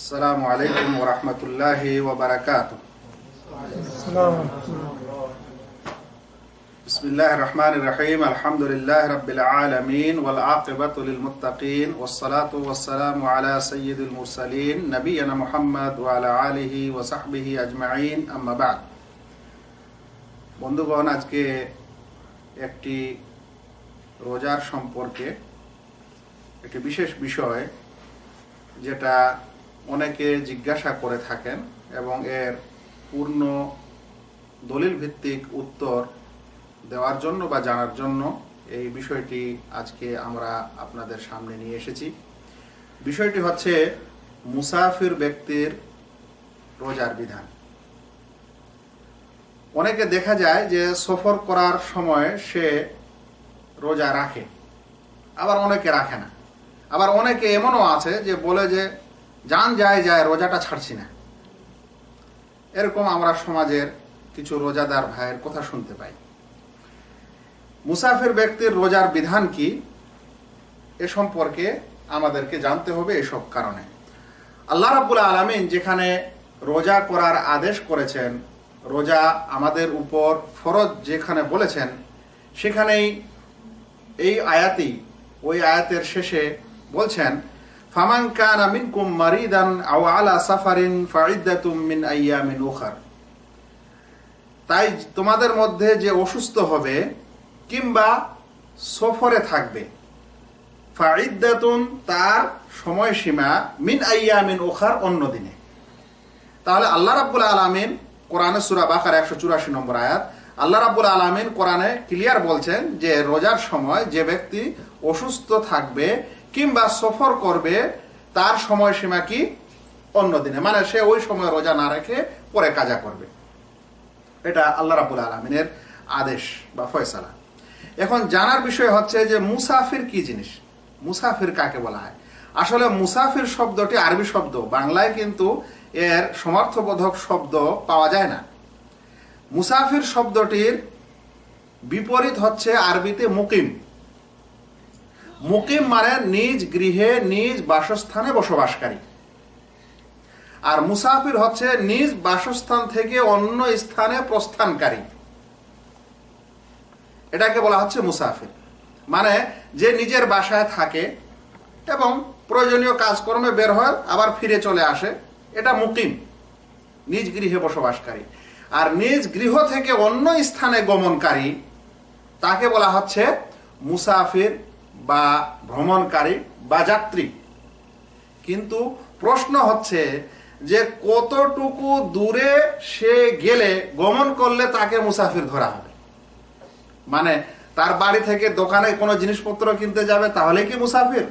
السلام عليكم ورحمة الله وبركاته السلام ورحمة الله بسم الله الرحمن الرحيم الحمد لله رب العالمين والعاقبة للمتقين والصلاة والسلام على سيد المرسلين نبينا محمد وعلى آله وصحبه أجمعين أما بعد বন্ধুগণ আজকে একটি রোজার সম্পর্কে একটি বিশেষ বিষয় যেটা অনেকে জিজ্ঞাসা করে থাকেন এবং এর পূর্ণ দলিল ভিত্তিক উত্তর দেওয়ার জন্য বা জানার জন্য এই বিষয়টি আজকে আমরা আপনাদের সামনে নিয়ে এসেছি। বিষয়টি হচ্ছে মুসাফির ব্যক্তির রোজার বিধান। অনেকে দেখা যায় যে সফর করার সময় সে রোজা রাখে, আবার অনেকে রাখে না। আবার অনেকে এমনও আছে যে বলে যে যান যায় যায় রোজাটা ছাড়ছি না। এরকম আমরা সমাজের কিছু রোজাদার ভাইয়ের কথা শুনতে পাই। মুসাফির ব্যক্তির রোজার বিধান কি? এ সম্পর্কে আমাদেরকে জানতে হবে এসব কারণে। আল্লাহ রাব্বুল আলমিন যেখানে রোজা করার আদেশ করেছেন, রোজা আমাদের উপর ফরজ যেখানে বলেছেন, সেখানেই এই আয়াতি ওই আয়াতের শেষে বলছেন ফামান কানা মিনকুম মারিদান আও আলা সাফারিন ফাইদ্দাতুম মিন আইয়ামিন উখার। তাই তোমাদের মধ্যে যে অসুস্থ হবে, কিংবা সফরে থাকবে ফাইদ্দাতুন তার সময়সীমা মিন আইয়ামিন ওখার অন্য দিনে। তাহলে আল্লাহ রাব্বুল আলামিন কোরআনে সূরা বাকার একশো চুরাশি নম্বর আয়াত, আল্লাহ রাব্বুল আলামিন কোরআনে ক্লিয়ার বলছেন যে রোজার সময় যে ব্যক্তি অসুস্থ থাকবে কিংবা সফর করবে তার সময়সীমা কি? অন্য দিনে। মানে সে ওই সময় রোজা না রেখে পরে কাজা করবে। এটা আল্লাহ রাবুল আলমিনের আদেশ বা ফয়সালা। এখন জানার বিষয় হচ্ছে যে মুসাফির কি জিনিস? মুসাফির কাকে বলা হয়? আসলে মুসাফির শব্দটি আরবি শব্দ। বাংলায় কিন্তু এর সমর্থবোধক শব্দ পাওয়া যায় না। মুসাফির শব্দটির বিপরীত হচ্ছে আরবিতে মুকিম। মুকিম মানে নিজ গৃহে, নিজ বাসস্থানে বসবাসকারী। আর মুসাফির হচ্ছে নিজ বাসস্থান থেকে অন্য স্থানে প্রস্থানকারী। এটাকে বলা হচ্ছে মুসাফির। মানে যে নিজের বাসায় থাকে এবং প্রয়োজনীয় কাজকর্মে বের হয় আবার ফিরে চলে আসে, এটা মুকিম। নিজ গৃহে বসবাসকারী। আর নিজ গৃহ থেকে অন্য স্থানে গমনকারী, তাকে বলা হচ্ছে মুসাফির। বা ভ্রমণকারী বা যাত্রী। কিন্তু প্রশ্ন হচ্ছে যে কতটুকু দূরে সে গেলে গমন করলে তাকে মুসাফির ধরা হবে? মানে তার বাড়ি থেকে দোকানে কোনো জিনিসপত্র কিনতে যাবে, তাহলে কি মুসাফির?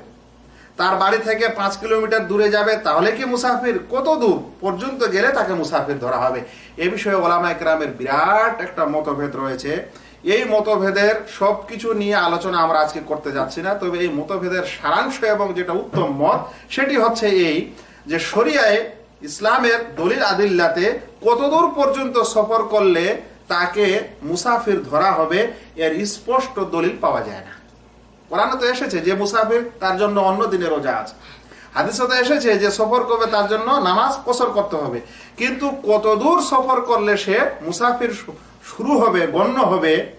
তার বাড়ি থেকে পাঁচ কিলোমিটার দূরে যাবে, তাহলে কি মুসাফির? কত দূর পর্যন্ত গেলে তাকে মুসাফির ধরা হবে? এ বিষয়ে ওলামা একরামের বিরাট একটা মতভেদ রয়েছে। এই মতভেদের সব কিছু নিয়ে আলোচনা আমরা আজকে করতে যাচ্ছি না, তবে এই মতভেদের সারাংশ এবং যেটা উত্তম মত, সেটি হচ্ছে এই যে শরিয়ায় ইসলামের দলিল আদিল্লাতে কতদূর পর্যন্ত সফর করলে তাকে মুসাফির ধরা হবে, এর স্পষ্ট দলিল পাওয়া যায় না। কোরআনে তো এসেছে যে মুসাফির তার জন্য অন্য দিনে রোজা আছে। হাদিসে এসেছে যে সফর করবে তার জন্য নামাজ কসর করতে হবে। কিন্তু কতদূর সফর করলে সে মুসাফির শুরু হবে, গণ্য হবে,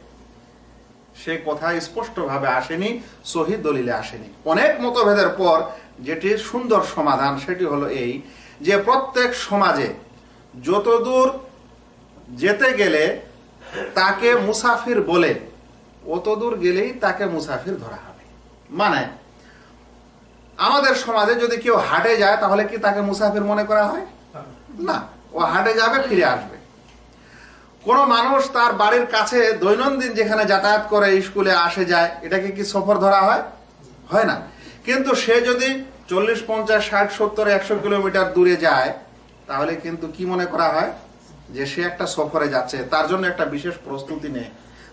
সে কথা স্পষ্টভাবে আসেনি শহীদ দলিলে আসেনি। অনেক মতভেদের পর যেটির সুন্দর সমাধান, সেটি হলো এই যে প্রত্যেক সমাজে যতদূর যেতে গেলে তাকে মুসাফির বলে, অতদূর গেলেই তাকে মুসাফির ধরা হবে। মানে আমাদের সমাজে যদি কেউ হাটে যায়, তাহলে কি তাকে মুসাফির মনে করা হয়? না। ও হাটে যাবে, ফিরে আসবে। কোনো মানুষ তার বাড়ির কাছে দৈনন্দিন যেখানে যাতায়াত করে, স্কুলে আসে, যায়, এটাকে কি সফর ধরা হয়? হয় না। কিন্তু সে যদি চল্লিশ, পঞ্চাশ, ষাট, সত্তর, একশো কিলোমিটার দূরে যায়, তাহলে কিন্তু কি মনে করা হয়? যে সে একটা সফরে যাচ্ছে। তার জন্য একটা বিশেষ প্রস্তুতি নেয়।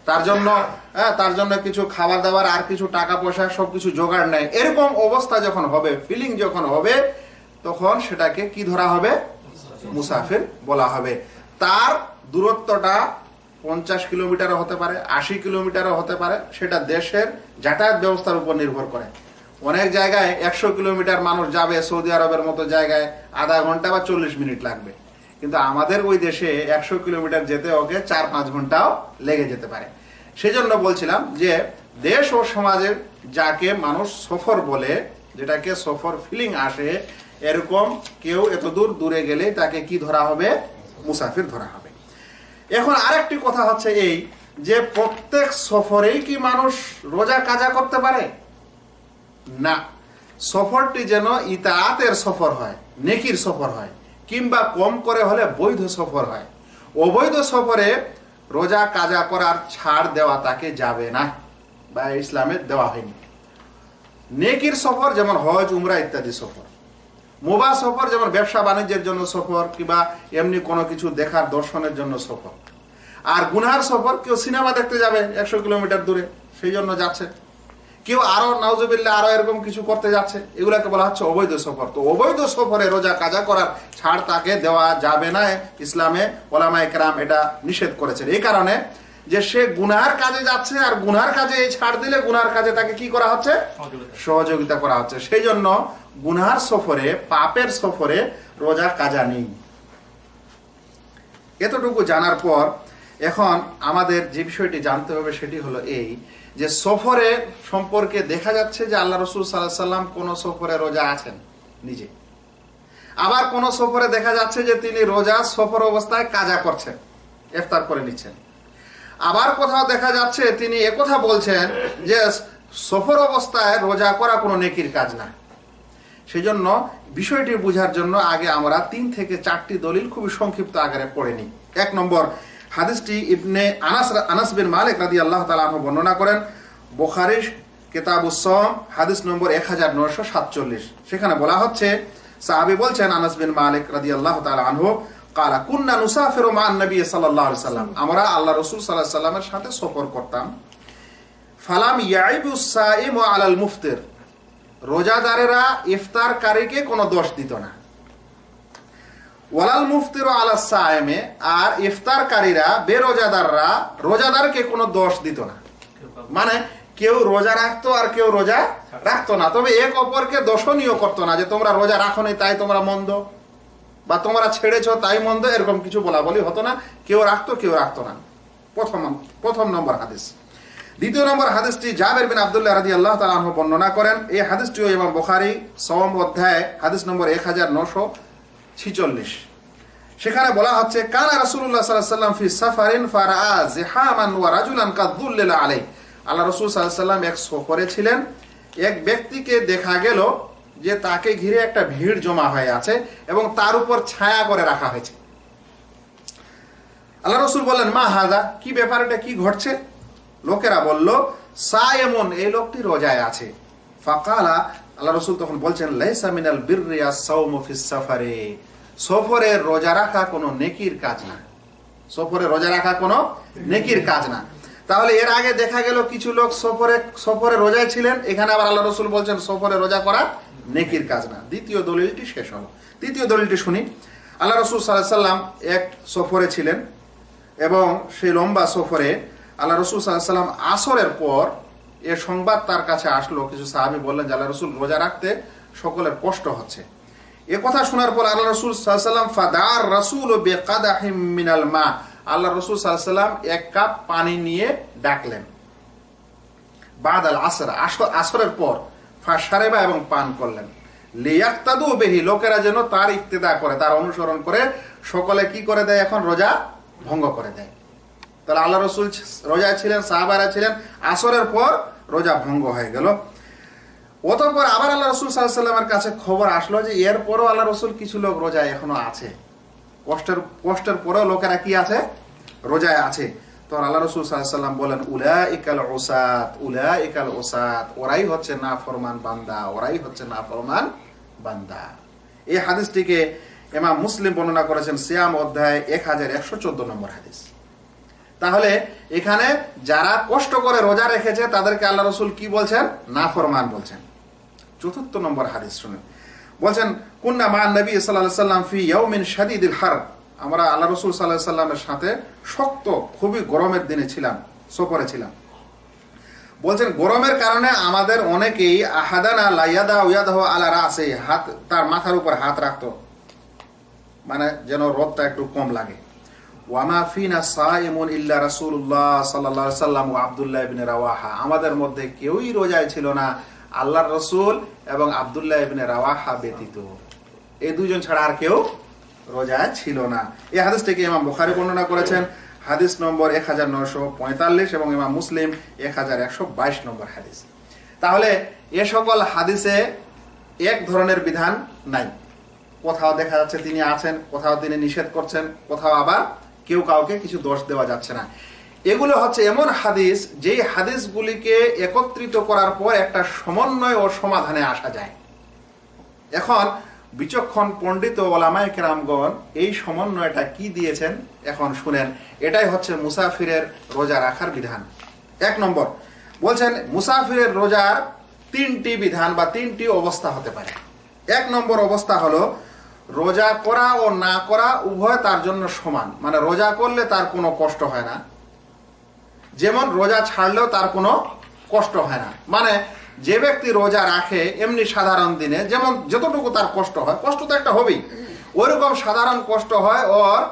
তার জন্য হ্যাঁ তার জন্য কিছু খাবার দাবার আর কিছু টাকা পয়সা সবকিছু জোগাড় নেয়। এরকম অবস্থা যখন হবে ফিলিং যখন হবে, তখন সেটাকে কি ধরা হবে? মুসাফির বলা হবে। তার দূরত্বটা পঞ্চাশ কিলোমিটারও হতে পারে, আশি কিলোমিটারও হতে পারে, সেটা দেশের যাতায়াত ব্যবস্থার উপর নির্ভর করে। অনেক জায়গায় একশো কিলোমিটার মানুষ যাবে সৌদি আরবের মতো জায়গায়, আধা ঘণ্টা বা চল্লিশ মিনিট লাগবে। কিন্তু আমাদের ওই দেশে একশো কিলোমিটার যেতে ওকে চার পাঁচ ঘন্টাও লেগে যেতে পারে। সেজন্য বলছিলাম যে দেশ ও সমাজের যাকে মানুষ সফর বলে, যেটাকে সফর ফিলিং আসে, এরকম কেউ এত দূর দূরে গেলে তাকে কি ধরা হবে? মুসাফির ধরা হবে। এখন আরেকটি কথা হচ্ছে এই যে প্রত্যেক সফরেই কি মানুষ রোজা কাজা করতে পারে? না। সফরটি যেন ইতাতের সফর হয়, নেকির সফর হয়, কিংবা কম করে হলে বৈধ সফর হয়। অবৈধ সফরে রোজা কাজা করার ছাড় দেওয়া তাকে যাবে না বা ইসলামে দেওয়া হয়নি। নেকির সফর যেমন হজ, উমরা ইত্যাদি সফর। মোবা সফর যেমন ব্যবসা বাণিজ্যের জন্য সফর কিংবা এমনি কোনো কিছু দেখার দর্শনের জন্য সফর। আর গুনহার সফর কেউ সিনেমা দেখতে যাবে একশো কিলোমিটার দূরে সেই জন্য যাচ্ছে। কেউ আরও নাউজুবিল্লা আরও এরকম কিছু করতে যাচ্ছে এগুলাকে বলা হচ্ছে অবৈধ সফর। তো অবৈধ সফরে রোজা কাজা করার ছাড় তাকে দেওয়া যাবে না ইসলামে ওলামা একরাম এটা নিষেধ করেছেন। এই কারণে যে সে গুনার কাজে যাচ্ছে আর গুনার কাজে এই ছাড় দিলে গুনার কাজে তাকে কি করা হচ্ছে? সহযোগিতা করা হচ্ছে। সেই জন্য গুনহার সফরে, পাপের সফরে রোজা কাজা নেই। এতটুকু জানার পর এখন আমাদের যে বিষয়টি জানতে হবে সেটি হলো এই যে সফরে সম্পর্কে দেখা যাচ্ছে যে আল্লাহ রসুল সাল্লাহ সাল্লাম কোন সফরে রোজা আছেন নিজে। আবার কোন সফরে দেখা যাচ্ছে যে তিনি রোজা সফর অবস্থায় কাজা করছেন, ইফতার করে নিচ্ছেন। আবার কোথাও দেখা যাচ্ছে তিনি একথা বলছেন যে সফর অবস্থায় রোজা করা কোনো নেকির কাজ না। সেই জন্য বিষয়টি বোঝার জন্য আগে আমরা তিন থেকে চারটি দলিল খুবই সংক্ষিপ্ত আকারে পড়ে নিই। এক নম্বর, হাদিসটি ইবনে আনাস আনাস বিন মালিক রাদি আল্লাহ তালা বর্ণনা করেন বোখারির কেতাবুসম হাদিস নম্বর এক হাজার নয়শো সাতচল্লিশ। সেখানে বলা হচ্ছে, সাহাবি বলছেন আনাস বিন মালিক রাদি আল্লাহ তালা আনহু কুন্না নুসাফির মান নবী সাল্লাহ সাল্লাম। আমরা আল্লাহ রসুল সাল্লাহ সাল্লামের সাথে সফর করতাম। ফালাম ইয়াইবুস সাইম ও আলাল মুফতির। রোজাদারেরা ইফতারকারীকে কোনো দোষ দিত না। ওয়ালাল মুফতির আলা সায়েমে, আর ইফতারকারীরা, বেরোজাদাররা রোজাদারকে কোনো দোষ দিত না। মানে কেউ রোজা রাখতো আর কেউ রোজা রাখতো না। তবে এক অপরকে দোষণীয় করতো না যে, তোমরা রোজা রাখো নি তাই তোমরা মন্দ। বা তোমরা ছেড়েছো, তাই মন্দ। এরকম কিছু বলা বলি হতো না। কেউ রাখতো কেউ রাখতো না। প্রথম প্রথম নম্বর হাদিস। দ্বিতীয় নম্বর হাদিসটি জাবের বিন আবদুল্লাহ রাজি আল্লাহ তালাহ বর্ণনা করেন। এই হাদিসটিও এবং বোখারি সওম অধ্যায় হাদিস নম্বর এক হাজার নশো ছিচল্লিশ। সেখানে বলা হচ্ছে, কানা আলাইহি সাল্লাম ফি সাফারিন ফারাআ জিহামান ওয়া রাজুলান কাদুল্লিলা আলাই আল্লাহ রাসূল সাল্লাম এক সফরে ছিলেন। এক ব্যক্তিকে দেখা গেল যে তাকে ঘিরে একটা ভিড় জমা হয়ে আছে এবং তার উপর ছায়া করে রাখা হয়েছে। আল্লাহ রসুল বললেন, মা হাজা, কি ব্যাপার? এটা কি ঘটছে? লোকেরা বলল, সায়েমন, এই লোকটি রোজায় আছে। ফাকালা, আল্লাহ রসুল তখন বলছেন, লাইসা মিনাল বিররিয়া সাওমু ফিস সাফারে। সফরে রোজা রাখা কোনো নেকির কাজ না। সফরে রোজা রাখা কোনো নেকির কাজ না। তাহলে এর আগে দেখা গেল কিছু লোক সফরে সফরে রোজায় ছিলেন, এখানে আবার আল্লাহ রসুল বলছেন, সফরে রোজা করা নেকির কাজ না। দ্বিতীয় দলিলটি শেষ হলো। তৃতীয় দলিলটি শুনি। আল্লাহ রসুল সাল্লাহ সাল্লাম এক সফরে ছিলেন এবং সেই লম্বা সফরে আল্লাহ রসুল সাল্লাম আসরের পর এ সংবাদ তার কাছে আসলো। কিছু সাহাবি বললেন যে, আল্লাহ রসুল রোজা রাখতে সকলের কষ্ট হচ্ছে। এ কথা শোনার পর আল্লাহ রসুল সাল্লাম ফাদার রসুল মিনাল মা। আল্লাহ রসুল সাল্লাম এক কাপ পানি নিয়ে ডাকলেন। বাদ আল আসর, আসর- আসরের পর ফাঁসারেবা এবং পান করলেন। লিয়াক্তাদু বেহি, লোকেরা যেন তার ইক্তেদা করে, তার অনুসরণ করে, সকলে কি করে দেয় এখন? রোজা ভঙ্গ করে দেয়। তাহলে আল্লাহ রসুল রোজা ছিলেন, সাহাবারা ছিলেন, আসরের পর রোজা ভঙ্গ হয়ে গেল। অতঃপর আবার আল্লাহ রসুল সাল্লামের কাছে খবর আসলো যে এরপরও আল্লাহ রসুল কিছু লোক রোজায় এখনও আছে। কষ্টের কষ্টের পরেও লোকেরা কি আছে? রোজায় আছে। তখন আল্লাহ রসুল সাল্লাম বলেন উলা ইকাল ওসাত উলা ইকাল ওসাত ওরাই হচ্ছে না ফরমান বান্দা, ওরাই হচ্ছে না ফরমান বান্দা। এই হাদিসটিকে এমা মুসলিম বর্ণনা করেছেন সিয়াম অধ্যায় এক হাজার একশো চোদ্দ নম্বর হাদিস। তাহলে এখানে যারা কষ্ট করে রোজা রেখেছে, তাদেরকে আল্লাহ রসুল কি বলছেন? না ফরমান বলছেন। চতুর্থ নম্বর হাদিস শুনেন। বলছেন, কুন্না মা নবী সাল্লাহ সাল্লাম ফি ইয়াউমিন শাদীদিল হার। আমরা আল্লাহ রসুল সাল্লাহ সাল্লামের সাথে শক্ত, খুবই গরমের দিনে ছিলাম, সফরে ছিলাম। বলছেন, গরমের কারণে আমাদের অনেকেই আহাদানা লাইয়াদা উয়াদাহ আলা রাসে হাত, তার মাথার উপর হাত রাখতো। মানে যেন রোদটা একটু কম লাগে। ও রাওয়াহা। আমাদের মধ্যে কেউই রোজায় ছিল না, আল্লাহর রসুল এবং আব্দুল্লাহ ইবনে রাওয়াহা ব্যতীত। এই দুজন ছাড়া আর কেউ রোজায় ছিল না। এই হাদিসটিকে ইমাম বুখারী বর্ণনা করেছেন? হাদিস নম্বর এক হাজার নশো পঁয়তাল্লিশ এবং ইমাম মুসলিম এক হাজার একশো বাইশ নম্বর হাদিস। তাহলে এ সকল হাদিসে এক ধরনের বিধান নাই। কোথাও দেখা যাচ্ছে তিনি আছেন, কোথাও তিনি নিষেধ করছেন, কোথাও আবার কেউ কাউকে কিছু দোষ দেওয়া যাচ্ছে না। এগুলো হচ্ছে এমন হাদিস, যেই হাদিসগুলিকে একত্রিত করার পর একটা সমন্বয় ও সমাধানে আসা যায়। এখন বিচক্ষণ পণ্ডিত ওলামায়ে কেরামগণ এই সমন্বয়টা কি দিয়েছেন? এখন শুনেন, এটাই হচ্ছে মুসাফিরের রোজা রাখার বিধান। এক নম্বর, বলছেন মুসাফিরের রোজার তিনটি বিধান বা তিনটি অবস্থা হতে পারে। এক নম্বর অবস্থা হলো রোজা করা ও না করা উভয় তার জন্য সমান। মানে রোজা করলে তার কোনো কষ্ট হয় না। যেমন রোজা ছাড়লেও তার কোনো কষ্ট হয় না। মানে যে ব্যক্তি রোজা রাখে এমনি সাধারণ দিনে, যেমন যতটুকু তার কষ্ট হয়, কষ্ট তো একটা হবেই। ওইরকম সাধারণ কষ্ট হয় ওর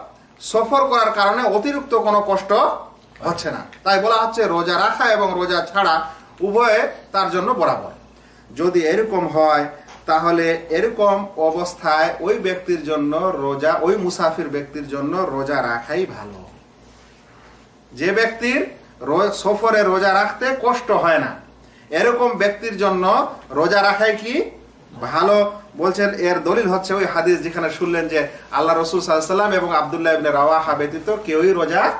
সফর করার কারণে অতিরিক্ত কোনো কষ্ট হচ্ছে না। তাই বলা হচ্ছে রোজা রাখা এবং রোজা ছাড়া উভয়ে তার জন্য বরাবর। যদি এরকম হয় তাহলে এরকম অবস্থায় ওই ব্যক্তির জন্য রোজা, ওই মুসাফির ব্যক্তির জন্য রোজা রাখাই ভালো। যে ব্যক্তির সফরে রোজা রাখতে কষ্ট হয় না। এরকম ব্যক্তির জন্য রোজা রাখাই কি ভালো? বলছেন, এর দলিল হচ্ছে ওই হাদিস যেখানে শুনলেন যে আল্লাহ রসুল সাল্লাম এবং আবদুল্লাহ ইবনে রাওয়াহা ব্যতীত কেউই রোজা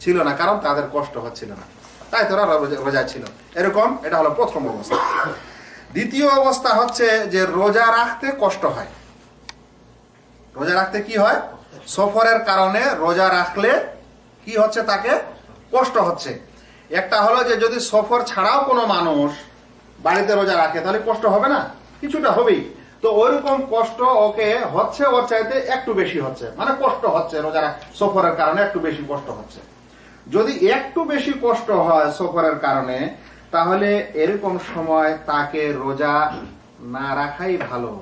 ছিল না, কারণ তাদের কষ্ট হচ্ছিল না। তাই তোরা রোজা- ছিল। এরকম, এটা হলো প্রথম অবস্থা। দ্বিতীয় অবস্থা হচ্ছে যে রোজা রাখতে কষ্ট হয়। রোজা রাখতে কি হয়? সফরের কারণে রোজা রাখলে কি হচ্ছে তাকে? কষ্ট হচ্ছে। একটা হলো যে যদি সফর ছাড়াও কোনো মানুষ বাড়িতে রোজা রাখে, তাহলে কষ্ট হবে না? কিছুটা হবেই। তো ওইরকম কষ্ট ওকে হচ্ছে ওর চাইতে একটু বেশি হচ্ছে। মানে কষ্ট হচ্ছে রোজা সফরের কারণে একটু বেশি কষ্ট হচ্ছে। যদি একটু বেশি কষ্ট হয় সফরের কারণে তাহলে এরকম সময় তাকে রোজা না রাখাই ভালো।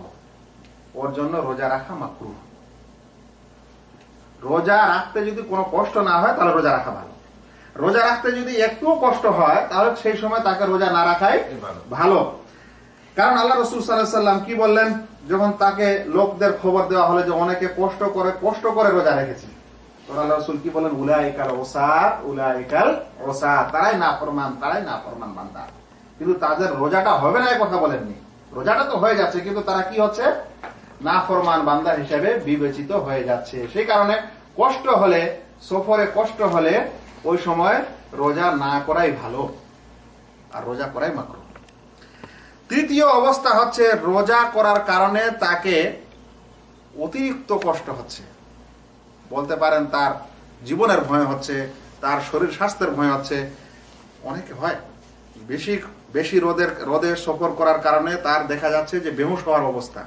ওর জন্য রোজা রাখা মাকরু। রোজা রাখতে যদি কোনো কষ্ট না হয় তাহলে রোজা রাখা ভালো। রোজা রাখতে যদি একটুও কষ্ট হয় তাহলে সেই সময় তাকে রোজা না রাখাই ভালো। কারণ আল্লাহ রসুল সাল্লাম কি বললেন? যখন তাকে লোকদের খবর দেওয়া হলো যে অনেকে কষ্ট করে কষ্ট করে রোজা রেখেছে। আল্লাহ রসুল কি বলেন উলাইকাল ওসাদ উলাইকাল ওসাদ তারাই না ফরমান তারাই না ফরমান বান্দা। কিন্তু তাদের রোজাটা হবে না কথা বলেননি। রোজাটা তো হয়ে যাচ্ছে, কিন্তু তারা কি হচ্ছে? না ফরমান বান্দা হিসেবে বিবেচিত হয়ে যাচ্ছে। সেই কারণে কষ্ট হলে, সফরে কষ্ট হলে ওই সময় রোজা না করাই ভালো, আর রোজা করাই মাকরু। তৃতীয় অবস্থা হচ্ছে, রোজা করার কারণে তাকে অতিরিক্ত কষ্ট হচ্ছে। বলতে পারেন তার জীবনের ভয় হচ্ছে তার শরীর স্বাস্থ্যের ভয় হচ্ছে। অনেকে হয় বেশি বেশি রোদের রোদে সফর করার কারণে তার দেখা যাচ্ছে যে বেহুশ হওয়ার অবস্থা।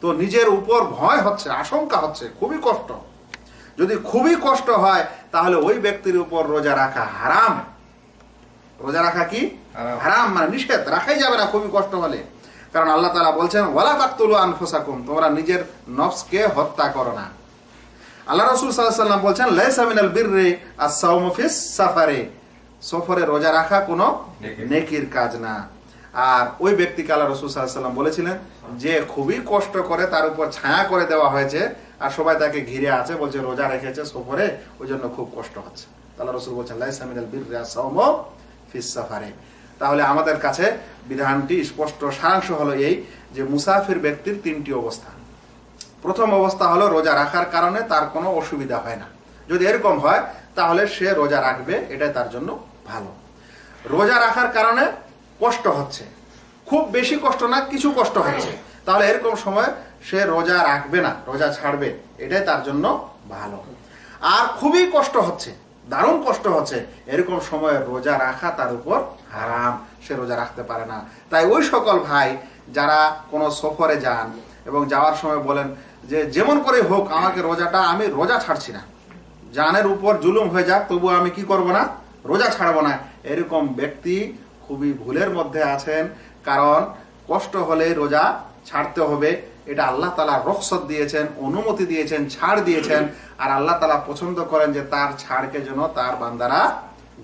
তো নিজের উপর ভয় হচ্ছে আশঙ্কা হচ্ছে খুবই কষ্ট। যদি খুবই কষ্ট হয় তাহলে ওই ব্যক্তির উপর রোজা রাখা হারাম। রোজা রাখা কি? হারাম। মানে নিষেধ। রাখাই যাবে না খুবই কষ্ট হলে। কারণ আল্লাহ তালা বলছেন ওয়ালা তাকতুলু আনফোসাকুম তোমরা নিজের নফসকে হত্যা করো না। আল্লাহ রসুল সাল্লাম বলছেন লাইসা মিনাল বিররি আস-সাওমু ফিস সাফারে। সফরে রোজা রাখা কোনো নেকির। কাজ। না। আর ওই ব্যক্তিকে আল্লাহ রসুল সাল্লাম বলেছিলেন যে খুবই কষ্ট করে তার উপর ছায়া করে দেওয়া হয়েছে আর সবাই তাকে ঘিরে আছে বলছে রোজা রেখেছে সফরে ওই জন্য খুব কষ্ট হচ্ছে। আল্লাহ রসুল বলছেন লাইসা মিনাল বিররি আস-সাওমু ফিস সাফারে। তাহলে আমাদের কাছে বিধানটি স্পষ্ট সারাংশ হলো এই যে মুসাফির ব্যক্তির তিনটি অবস্থা। প্রথম অবস্থা হলো রোজা রাখার কারণে তার কোনো অসুবিধা হয় না। যদি এরকম হয়, তাহলে সে রোজা রাখবে, এটাই তার জন্য ভালো। রোজা রাখার কারণে কষ্ট হচ্ছে। খুব বেশি কষ্ট না, কিছু কষ্ট হচ্ছে। তাহলে এরকম সময় সে রোজা রাখবে না, রোজা ছাড়বে, এটাই তার জন্য ভালো। আর খুবই কষ্ট হচ্ছে, দারুণ কষ্ট হচ্ছে, এরকম সময় রোজা রাখা তার উপর হারাম, সে রোজা রাখতে পারে না। তাই ওই সকল ভাই যারা কোনো সফরে যান এবং যাওয়ার সময় বলেন যে যেমন করে হোক আমাকে রোজাটা, আমি রোজা ছাড়ছি না। জানের উপর জুলুম হয়ে যাক, তবু আমি কি করব না? রোজা ছাড়বো না। এরকম ব্যক্তি খুবই ভুলের মধ্যে আছেন, কারণ কষ্ট হলে রোজা ছাড়তে হবে। এটা আল্লাহ তালা রকসত দিয়েছেন, অনুমতি দিয়েছেন, ছাড় দিয়েছেন। আর আল্লাহ তালা পছন্দ করেন যে তার ছাড়কে যেন তার বান্দারা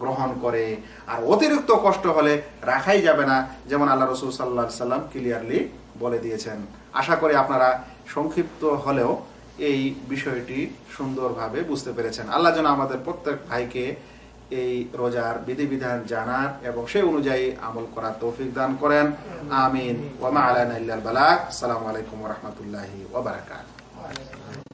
গ্রহণ করে। আর অতিরিক্ত কষ্ট হলে রাখাই যাবে না, যেমন আল্লাহ রসুল সাল্লাহ সাল্লাম ক্লিয়ারলি বলে দিয়েছেন। আশা করি আপনারা সংক্ষিপ্ত হলেও এই বিষয়টি সুন্দরভাবে বুঝতে পেরেছেন। আল্লাহ যেন আমাদের প্রত্যেক ভাইকে এই রোজার বিধিবিধান জানার এবং সেই অনুযায়ী আমল করার তৌফিক দান করেন। আমিন। ওয়ামা আলান আল্লাহ বালাগ। আসসালামু আলাইকুম রহমতুল্লাহ ওবরাকাত